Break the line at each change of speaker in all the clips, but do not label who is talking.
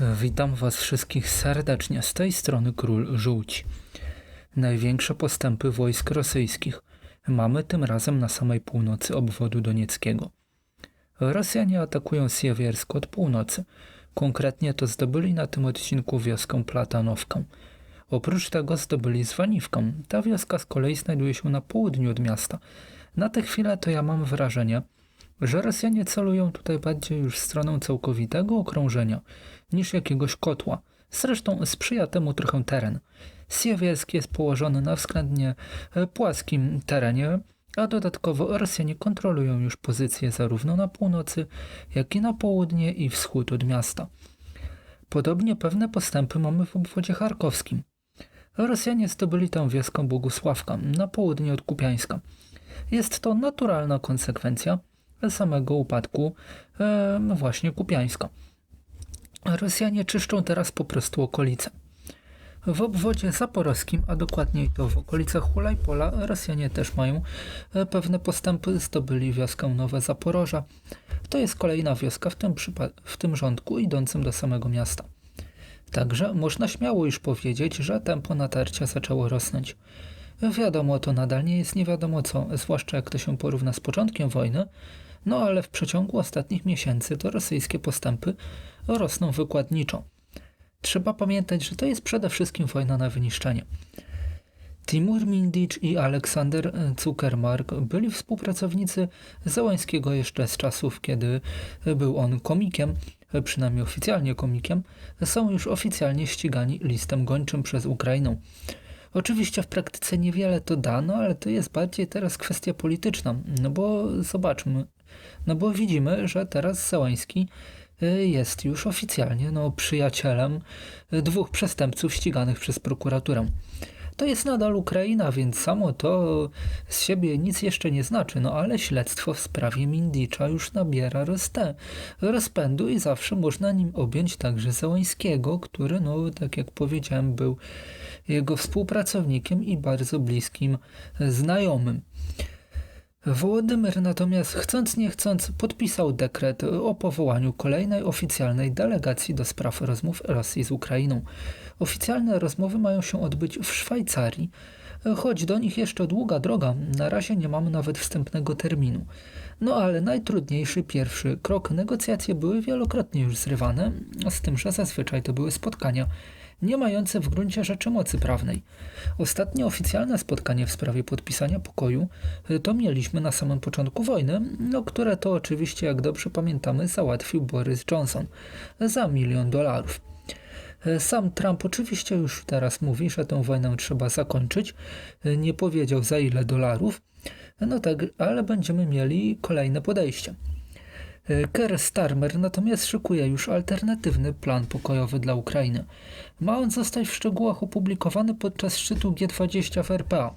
Witam Was wszystkich serdecznie. Z tej strony Król Żółci. Największe postępy wojsk rosyjskich mamy tym razem na samej północy obwodu donieckiego. Rosjanie atakują Siewiersk od północy. Konkretnie to zdobyli na tym odcinku wioskę Platanowkę. Oprócz tego zdobyli Zwaniwkę. Ta wioska z kolei znajduje się na południu od miasta. Na tę chwilę to ja mam wrażenie, że Rosjanie celują tutaj bardziej już w stronę całkowitego okrążenia niż jakiegoś kotła. Zresztą sprzyja temu trochę teren. Siewiersk jest położony na względnie e, płaskim terenie, a dodatkowo Rosjanie kontrolują już pozycje zarówno na północy, jak i na południe i wschód od miasta. Podobnie pewne postępy mamy w obwodzie charkowskim. Rosjanie zdobyli tę wioskę Bogusławka na południe od Kupiańska. Jest to naturalna konsekwencja samego upadku e, właśnie Kupiańska. Rosjanie czyszczą teraz po prostu okolice. W obwodzie zaporowskim, a dokładniej to w okolicach Hulajpola, Rosjanie też mają e, pewne postępy. Zdobyli wioskę Nowe Zaporoża. To jest kolejna wioska w tym, w tym rządku idącym do samego miasta. Także można śmiało już powiedzieć, że tempo natarcia zaczęło rosnąć. Wiadomo, to nadal nie jest nie wiadomo co, zwłaszcza jak to się porówna z początkiem wojny, no ale w przeciągu ostatnich miesięcy to rosyjskie postępy rosną wykładniczo. Trzeba pamiętać, że to jest przede wszystkim wojna na wyniszczenie. Timur Mindicz i Aleksander Zuckermark byli współpracownicy Załańskiego jeszcze z czasów, kiedy był on komikiem, przynajmniej oficjalnie komikiem, są już oficjalnie ścigani listem gończym przez Ukrainę. Oczywiście w praktyce niewiele to da, no ale to jest bardziej teraz kwestia polityczna, no bo zobaczmy, no bo widzimy, że teraz Załański y, jest już oficjalnie no, przyjacielem y, dwóch przestępców ściganych przez prokuraturę. To jest nadal Ukraina, więc samo to z siebie nic jeszcze nie znaczy, no ale śledztwo w sprawie Mindicza już nabiera rozte, rozpędu i zawsze można nim objąć także Załańskiego, który, no tak jak powiedziałem, był jego współpracownikiem i bardzo bliskim znajomym. Wołodymyr natomiast chcąc nie chcąc podpisał dekret o powołaniu kolejnej oficjalnej delegacji do spraw rozmów Rosji z Ukrainą. Oficjalne rozmowy mają się odbyć w Szwajcarii, choć do nich jeszcze długa droga, na razie nie mamy nawet wstępnego terminu. No ale najtrudniejszy pierwszy krok negocjacje były wielokrotnie już zrywane, z tym, że zazwyczaj to były spotkania nie mające w gruncie rzeczy mocy prawnej. Ostatnie oficjalne spotkanie w sprawie podpisania pokoju y, to mieliśmy na samym początku wojny, no, które to oczywiście, jak dobrze pamiętamy, załatwił Boris Johnson za milion dolarów. Y, sam Trump oczywiście już teraz mówi, że tę wojnę trzeba zakończyć. Y, nie powiedział za ile dolarów, no tak, ale będziemy mieli kolejne podejście. E, Keir Starmer natomiast szykuje już alternatywny plan pokojowy dla Ukrainy. Ma on zostać w szczegółach opublikowany podczas szczytu G20 w RPA.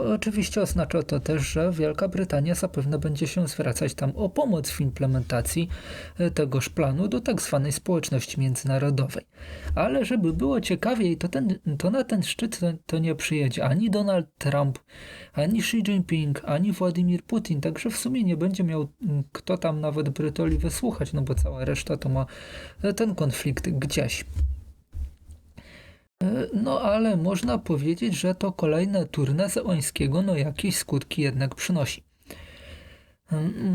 Oczywiście oznacza to też, że Wielka Brytania zapewne będzie się zwracać tam o pomoc w implementacji e, tegoż planu do tak zwanej społeczności międzynarodowej. Ale żeby było ciekawiej, to, ten, to na ten szczyt to, nie przyjedzie ani Donald Trump, ani Xi Jinping, ani Władimir Putin, także w sumie nie będzie miał mm, kto tam nawet Brytoli wysłuchać, no bo cała reszta to ma e, ten konflikt gdzieś. E, no ale można powiedzieć, że to kolejne turne Zełańskiego no jakieś skutki jednak przynosi.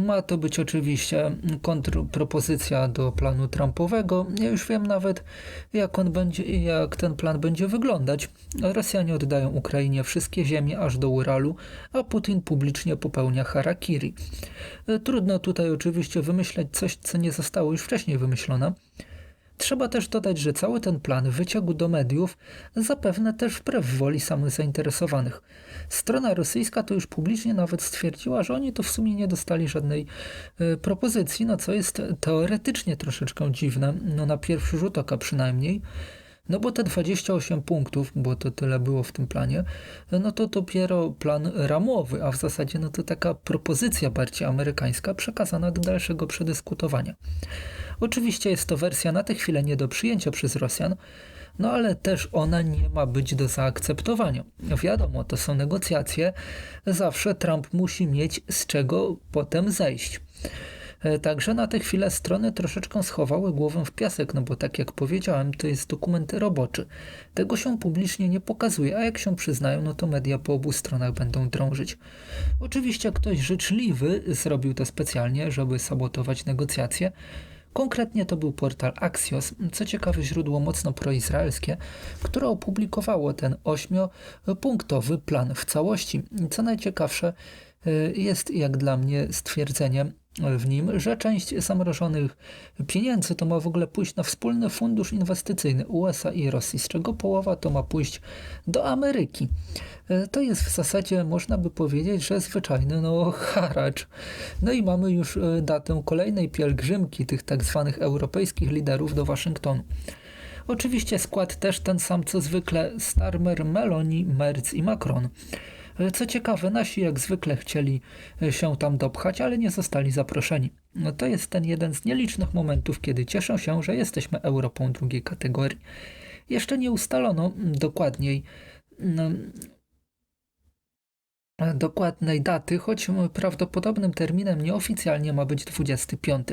Ma to być oczywiście kontrpropozycja do planu Trumpowego. Ja już wiem nawet, jak on będzie, jak ten plan będzie wyglądać. Rosjanie oddają Ukrainie wszystkie ziemie aż do Uralu, a Putin publicznie popełnia harakiri. E, trudno tutaj oczywiście wymyśleć coś, co nie zostało już wcześniej wymyślone. Trzeba też dodać, że cały ten plan wyciągu do mediów zapewne też wbrew woli samych zainteresowanych. Strona rosyjska to już publicznie nawet stwierdziła, że oni to w sumie nie dostali żadnej y, propozycji, no co jest teoretycznie troszeczkę dziwne, no na pierwszy rzut oka przynajmniej. No bo te 28 punktów, bo to tyle było w tym planie, no to dopiero plan ramowy, a w zasadzie no to taka propozycja bardziej amerykańska przekazana do dalszego przedyskutowania. Oczywiście jest to wersja na tę chwilę nie do przyjęcia przez Rosjan, no ale też ona nie ma być do zaakceptowania. Wiadomo, to są negocjacje, zawsze Trump musi mieć z czego potem zejść. E, także na tę chwilę strony troszeczkę schowały głowę w piasek, no bo tak jak powiedziałem, to jest dokument roboczy. Tego się publicznie nie pokazuje, a jak się przyznają, no to media po obu stronach będą drążyć. Oczywiście ktoś życzliwy zrobił to specjalnie, żeby sabotować negocjacje. Konkretnie to był portal Axios, co ciekawe źródło mocno proizraelskie, które opublikowało ten ośmiopunktowy plan w całości. Co najciekawsze, y, jest jak dla mnie stwierdzenie w nim, że część zamrożonych pieniędzy to ma w ogóle pójść na wspólny fundusz inwestycyjny USA i Rosji, z czego połowa to ma pójść do Ameryki. E, to jest w zasadzie, można by powiedzieć, że zwyczajny no, haracz. No i mamy już e, datę kolejnej pielgrzymki tych tak zwanych europejskich liderów do Waszyngtonu. Oczywiście skład też ten sam co zwykle Starmer, Meloni, Merz i Macron. Co ciekawe, nasi jak zwykle chcieli e, się tam dopchać, ale nie zostali zaproszeni. No to jest ten jeden z nielicznych momentów, kiedy cieszę się, że jesteśmy Europą drugiej kategorii. Jeszcze nie ustalono dokładniej no, dokładnej daty, choć prawdopodobnym terminem nieoficjalnie ma być 25.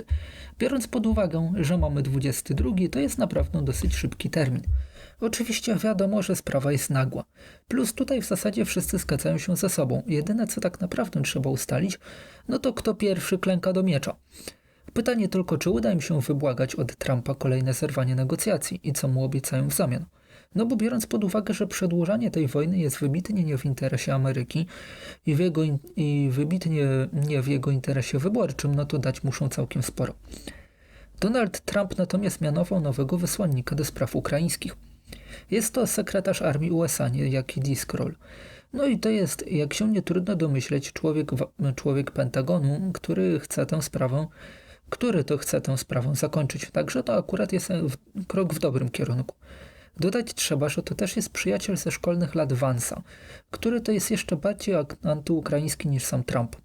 Biorąc pod uwagę, że mamy 22, to jest naprawdę dosyć szybki termin. Oczywiście wiadomo, że sprawa jest nagła. Plus tutaj w zasadzie wszyscy zgadzają się ze sobą. Jedyne co tak naprawdę trzeba ustalić, no to kto pierwszy klęka do miecza. Pytanie tylko, czy uda im się wybłagać od Trumpa kolejne zerwanie negocjacji i co mu obiecają w zamian. No bo biorąc pod uwagę, że przedłużanie tej wojny jest wybitnie nie w interesie Ameryki i, w jego, i wybitnie nie w jego interesie wyborczym, no to dać muszą całkiem sporo. Donald Trump natomiast mianował nowego wysłannika do spraw ukraińskich. Jest to sekretarz armii USA, niejaki D. Scroll. No i to jest, jak się nie trudno domyśleć, człowiek, człowiek Pentagonu, który chce tę sprawę, który to chce tę sprawę zakończyć. Także to akurat jest krok w dobrym kierunku. Dodać trzeba, że to też jest przyjaciel ze szkolnych lat Vansa, który to jest jeszcze bardziej antyukraiński niż sam Trump.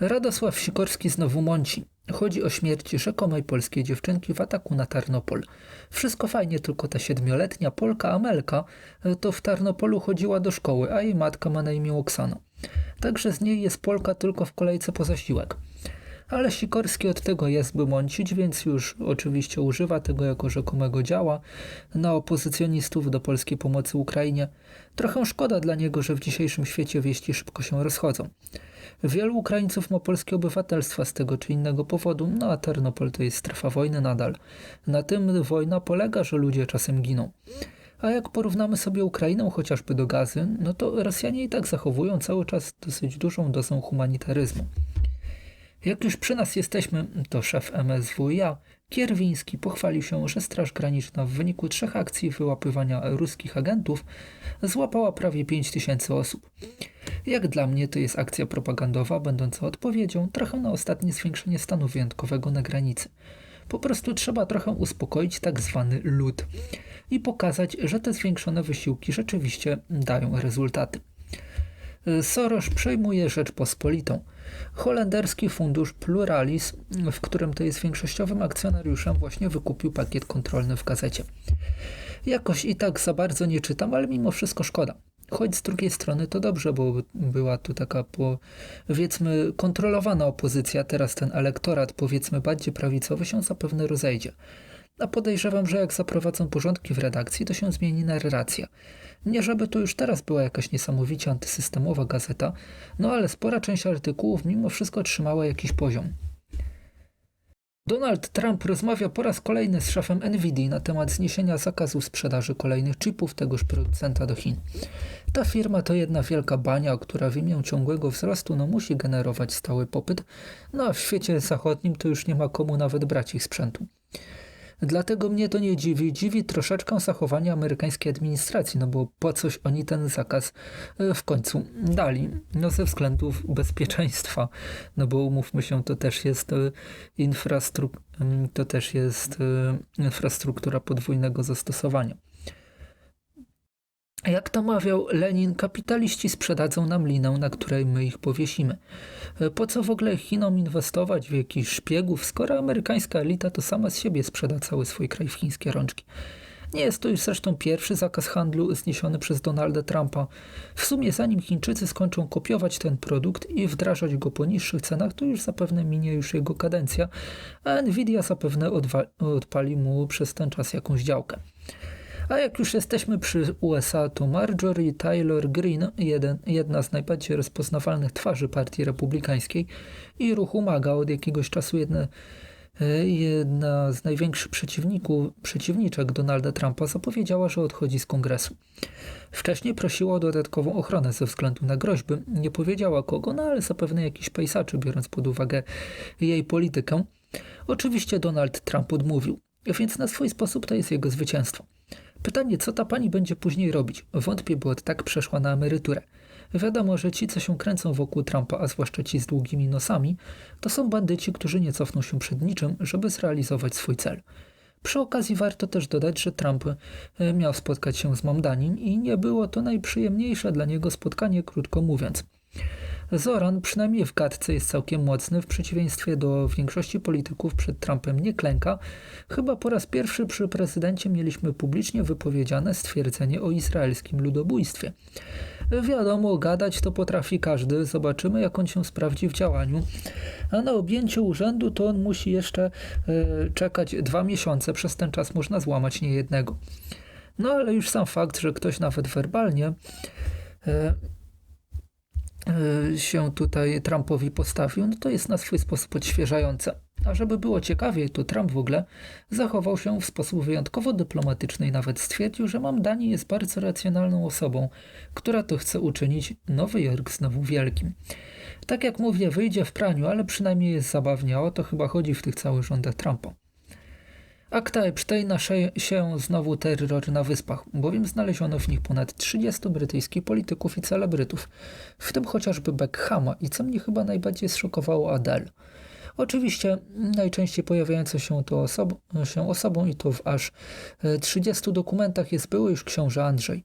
Radosław Sikorski znowu mąci. Chodzi o śmierć rzekomej polskiej dziewczynki w ataku na Tarnopol. Wszystko fajnie, tylko ta siedmioletnia Polka Amelka e, to w Tarnopolu chodziła do szkoły, a jej matka ma na imię Oksana. Także z niej jest Polka tylko w kolejce po zasiłek ale Sikorski od tego jest, by mącić, więc już oczywiście używa tego jako rzekomego działa na opozycjonistów do polskiej pomocy Ukrainie. Trochę szkoda dla niego, że w dzisiejszym świecie wieści szybko się rozchodzą. Wielu Ukraińców ma polskie obywatelstwa z tego czy innego powodu, no a Ternopol to jest strefa wojny nadal. Na tym wojna polega, że ludzie czasem giną. A jak porównamy sobie Ukrainę chociażby do gazy, no to Rosjanie i tak zachowują cały czas dosyć dużą dozę humanitaryzmu. Jak już przy nas jesteśmy, to szef MSWiA Kierwiński pochwalił się, że Straż Graniczna w wyniku trzech akcji wyłapywania ruskich agentów złapała prawie 5 tysięcy osób. Jak dla mnie to jest akcja propagandowa, będąca odpowiedzią trochę na ostatnie zwiększenie stanu wyjątkowego na granicy. Po prostu trzeba trochę uspokoić tak zwany lud i pokazać, że te zwiększone wysiłki rzeczywiście dają rezultaty. Soros przejmuje Rzeczpospolitą. Holenderski fundusz Pluralis, w którym to jest większościowym akcjonariuszem, właśnie wykupił pakiet kontrolny w gazecie. Jakoś i tak za bardzo nie czytam, ale mimo wszystko szkoda. Choć z drugiej strony to dobrze, bo była tu taka, powiedzmy, kontrolowana opozycja. Teraz ten elektorat, powiedzmy, bardziej prawicowy się zapewne rozejdzie. A podejrzewam, że jak zaprowadzą porządki w redakcji, to się zmieni narracja. Nie żeby to już teraz była jakaś niesamowicie antysystemowa gazeta, no ale spora część artykułów mimo wszystko trzymała jakiś poziom. Donald Trump rozmawia po raz kolejny z szefem Nvidia na temat zniesienia zakazu sprzedaży kolejnych chipów tegoż producenta do Chin. Ta firma to jedna wielka bania, która w imię ciągłego wzrostu no, musi generować stały popyt, no a w świecie zachodnim to już nie ma komu nawet brać ich sprzętu. Dlatego mnie to nie dziwi. Dziwi troszeczkę zachowanie amerykańskiej administracji, no bo po coś oni ten zakaz e, w końcu dali. No ze względów bezpieczeństwa, no bo umówmy się, to też jest e, infrastruktura, to też jest e, infrastruktura podwójnego zastosowania. Jak to mawiał Lenin, kapitaliści sprzedadzą nam linę, na której my ich powiesimy. E, po co w ogóle Chinom inwestować w jakichś szpiegów, skoro amerykańska elita to sama z siebie sprzeda cały swój kraj w chińskie rączki? Nie jest to już zresztą pierwszy zakaz handlu zniesiony przez Donalda Trumpa. W sumie zanim Chińczycy skończą kopiować ten produkt i wdrażać go po niższych cenach, to już zapewne minie już jego kadencja, a Nvidia zapewne odpali mu przez ten czas jakąś działkę. A jak już jesteśmy przy USA, to Marjorie Taylor Greene, jeden, jedna z najbardziej rozpoznawalnych twarzy Partii Republikańskiej i ruchu MAGA od jakiegoś czasu jedna, e, jedna z największych przeciwników, przeciwniczek Donalda Trumpa zapowiedziała, że odchodzi z kongresu. Wcześniej prosiła o dodatkową ochronę ze względu na groźby. Nie powiedziała kogo, no ale zapewne jakiś pejsaczy, biorąc pod uwagę jej politykę. Oczywiście Donald Trump odmówił, więc na swój sposób to jest jego zwycięstwo. Pytanie, co ta pani będzie później robić? Wątpię, bo od tak przeszła na emeryturę. Wiadomo, że ci, co się kręcą wokół Trumpa, a zwłaszcza ci z długimi nosami, to są bandyci, którzy nie cofną się przed niczym, żeby zrealizować swój cel. Przy okazji warto też dodać, że Trump e, miał spotkać się z Mamdanin i nie było to najprzyjemniejsze dla niego spotkanie, krótko mówiąc. Zoran przynajmniej w gadce jest całkiem mocny, w przeciwieństwie do większości polityków przed Trumpem nie klęka. Chyba po raz pierwszy przy prezydencie mieliśmy publicznie wypowiedziane stwierdzenie o izraelskim ludobójstwie. Wiadomo, gadać to potrafi każdy, zobaczymy jak on się sprawdzi w działaniu. A na objęcie urzędu to on musi jeszcze y, czekać dwa miesiące, przez ten czas można złamać niejednego. No ale już sam fakt, że ktoś nawet werbalnie y, Y, się tutaj Trumpowi postawił, no to jest na swój sposób odświeżające. A żeby było ciekawiej, to Trump w ogóle zachował się w sposób wyjątkowo dyplomatyczny i nawet stwierdził, że Mamdani jest bardzo racjonalną osobą, która to chce uczynić Nowy Jork znowu wielkim. Tak jak mówię, wyjdzie w praniu, ale przynajmniej jest zabawnie, o to chyba chodzi w tych całych rządach Trumpa. Akta Epsteina się znowu terror na wyspach, bowiem znaleziono w nich ponad 30 brytyjskich polityków i celebrytów, w tym chociażby Beckhama i co mnie chyba najbardziej zszokowało Adele. Oczywiście najczęściej pojawiającą się, to osob się osobą i to w aż 30 e, dokumentach jest były już książę Andrzej.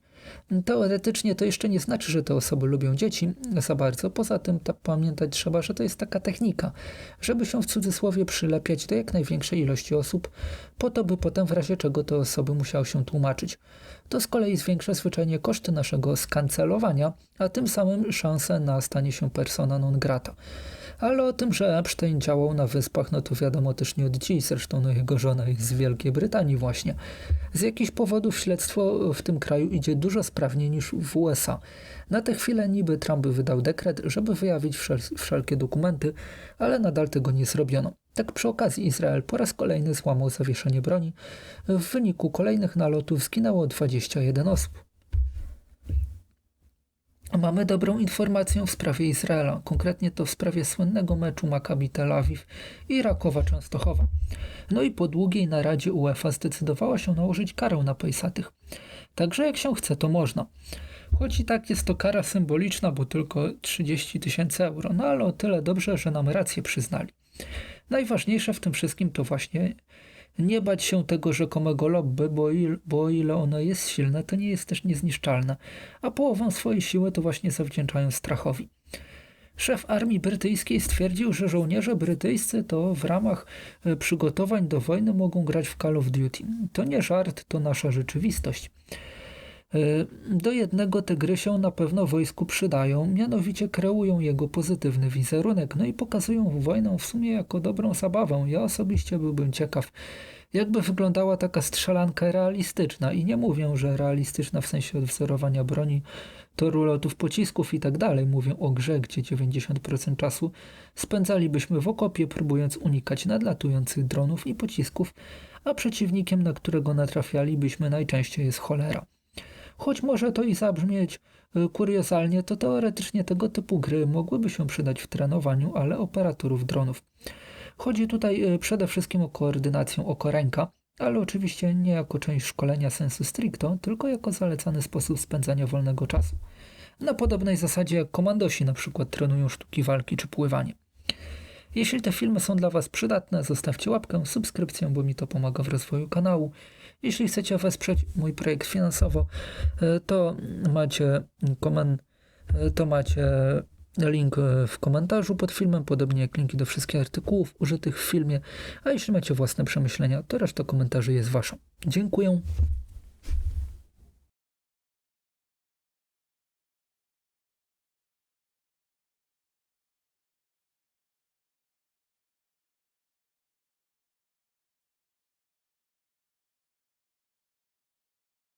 Teoretycznie to jeszcze nie znaczy, że te osoby lubią dzieci za bardzo. Poza tym pamiętać trzeba, że to jest taka technika, żeby się w cudzysłowie przylepiać do jak największej ilości osób, po to, by potem w razie czego te osoby musiały się tłumaczyć. To z kolei zwiększa zwyczajnie koszty naszego skancelowania, a tym samym szanse na stanie się persona non grata. Ale o tym, że Epstein działał na wyspach, no to wiadomo też nie od dziś, zresztą no jego żona jest z Wielkiej Brytanii właśnie. Z jakichś powodów śledztwo w tym kraju idzie dużo sprawniej niż w USA. Na tę chwilę niby Trump wydał dekret, żeby wyjawić wszel wszelkie dokumenty, ale nadal tego nie zrobiono. Tak przy okazji Izrael po raz kolejny złamał zawieszenie broni. W wyniku kolejnych nalotów zginęło 21 osób. Mamy dobrą informację w sprawie Izraela, konkretnie to w sprawie słynnego meczu Maccabi Tel Awiw i Rakowa Częstochowa. No i po długiej naradzie UEFA zdecydowała się nałożyć karę na Pejsatych. Także jak się chce, to można. Choć i tak jest to kara symboliczna, bo tylko 30 tysięcy euro, no ale o tyle dobrze, że nam rację przyznali. Najważniejsze w tym wszystkim to właśnie nie bać się tego rzekomego lobby, bo, il, bo o ile ono jest silne, to nie jest też niezniszczalne, a połowę swojej siły to właśnie zawdzięczają strachowi. Szef armii brytyjskiej stwierdził, że żołnierze brytyjscy to w ramach e, przygotowań do wojny mogą grać w Call of Duty. To nie żart, to nasza rzeczywistość. E, do jednego te gry się na pewno wojsku przydają, mianowicie kreują jego pozytywny wizerunek, no i pokazują wojnę w sumie jako dobrą zabawę. Ja osobiście byłbym ciekaw, jakby wyglądała taka strzelanka realistyczna i nie mówię, że realistyczna w sensie odwzorowania broni, toru lotów pocisków i tak dalej. Mówię o grze, gdzie 90% czasu spędzalibyśmy w okopie, próbując unikać nadlatujących dronów i pocisków, a przeciwnikiem, na którego natrafialibyśmy najczęściej jest cholera. Choć może to i zabrzmieć y, kuriozalnie, to teoretycznie tego typu gry mogłyby się przydać w trenowaniu, ale operatorów dronów. Chodzi tutaj y, przede wszystkim o koordynację oko-ręka, ale oczywiście nie jako część szkolenia sensu stricto, tylko jako zalecany sposób spędzania wolnego czasu. Na podobnej zasadzie jak komandosi na przykład trenują sztuki walki czy pływanie. Jeśli te filmy są dla Was przydatne, zostawcie łapkę, subskrypcję, bo mi to pomaga w rozwoju kanału. Jeśli chcecie wesprzeć mój projekt finansowo, e, to macie koment, e, to macie link w komentarzu pod filmem, podobnie jak linki do wszystkich artykułów użytych w filmie. A jeśli macie własne przemyślenia, to reszta komentarzy jest waszą. Dziękuję.